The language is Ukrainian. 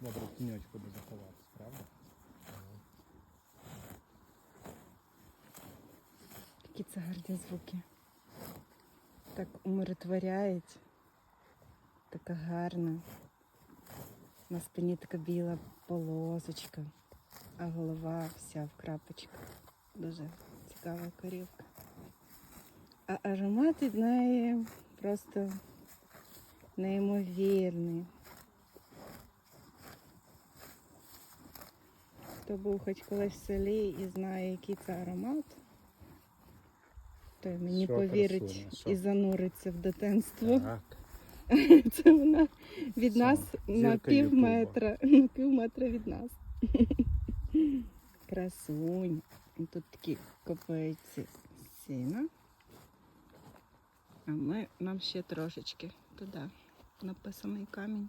Добре, тіньочку де заховатись, правда? Які це гарні звуки. Так умиротворяють. Така гарна. На спині така біла полосочка, а голова вся в крапочках. Дуже цікава корівка. А аромат від неї просто неймовірний. Хто був хоч колись в селі і знає, який це аромат, той мені Що, повірить красуня, що? і зануриться в дитинство. Так. Це вона від Це нас на зірка пів Ютуба. метра. На пів метра від нас. Красунь. І Тут такі копаються сіна. А ми нам ще трошечки туди. Написаний камінь.